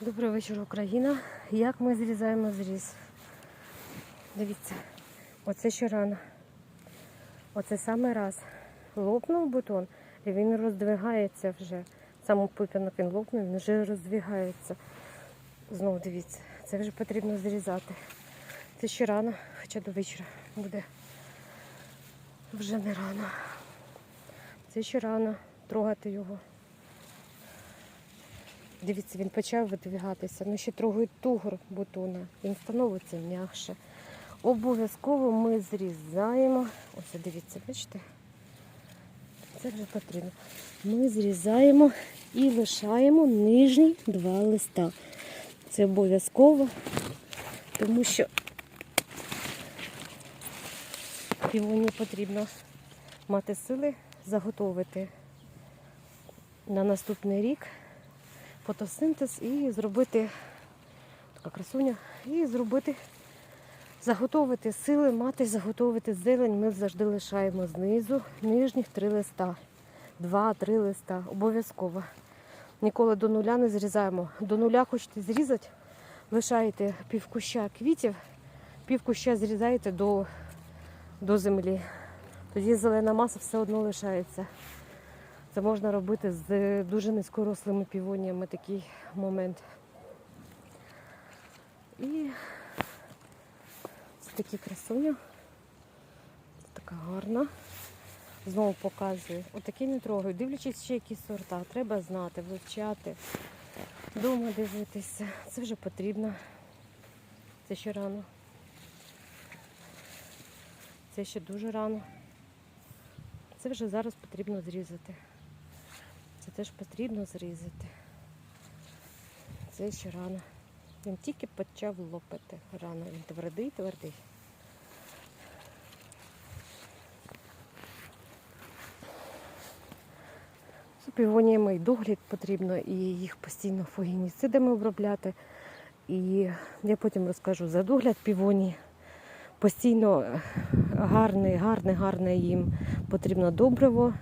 Добрий вечір, Україна. Як ми зрізаємо зріз? Дивіться, оце ще рано. Оце саме раз. Лопнув бутон, і він роздвигається вже. Сам пупінок він лопнув, він вже роздвигається. Знову дивіться, це вже потрібно зрізати. Це ще рано, хоча до вечора буде вже не рано. Це ще рано трогати його. Дивіться, він почав видвігатися. Ну ще трогає тугор бутона. Він становиться м'якше. Обов'язково ми зрізаємо. Ось дивіться, бачите? Це вже потрібно. Ми зрізаємо і лишаємо нижні два листа. Це обов'язково, тому що півоні потрібно мати сили заготовити на наступний рік фотосинтез і зробити така красуня, і зробити, заготовити сили, мати, заготовити зелень. Ми завжди лишаємо знизу нижніх три листа. Два-три листа. Обов'язково. Ніколи до нуля не зрізаємо. До нуля хочете зрізати, лишаєте півкуща квітів, півкуща зрізаєте до, до землі. Тоді зелена маса все одно лишається. Це можна робити з дуже низькорослими півоніями такий момент. І це такі красуня. Така гарна. Знову показую. Отакі не трогаю. Дивлячись ще які сорта. Треба знати, вивчати, дома дивитися. Це вже потрібно. Це ще рано. Це ще дуже рано. Це вже зараз потрібно зрізати. Це теж потрібно зрізати. Це ще рано. Він тільки почав лопати рано. Він твердий, твердий. Півоніями і догляд потрібно, і їх постійно фугініцидами обробляти. І я потім розкажу за догляд півоні. Постійно гарне, гарне, гарне їм потрібно добриво.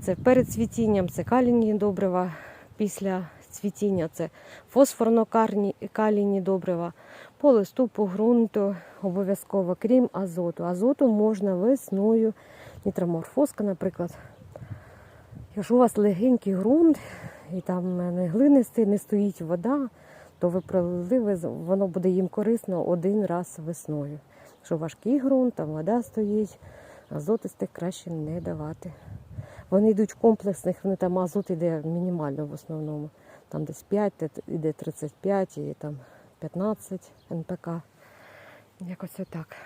Це перед цвітінням, це калійні добрива, після цвітіння це фосфорно-калійні добрива, по листу, по ґрунту, обов'язково, крім азоту. Азоту можна весною, нітроморфоска, наприклад. Якщо у вас легенький ґрунт і там не глинистий, не стоїть вода, то ви пролили, воно буде їм корисно один раз весною. Якщо важкий ґрунт, там вода стоїть, азотистих краще не давати. Вони йдуть комплексних, вони там азот йде мінімально в основному. Там десь 5, йде 35 і там 15 НПК. Якось отак.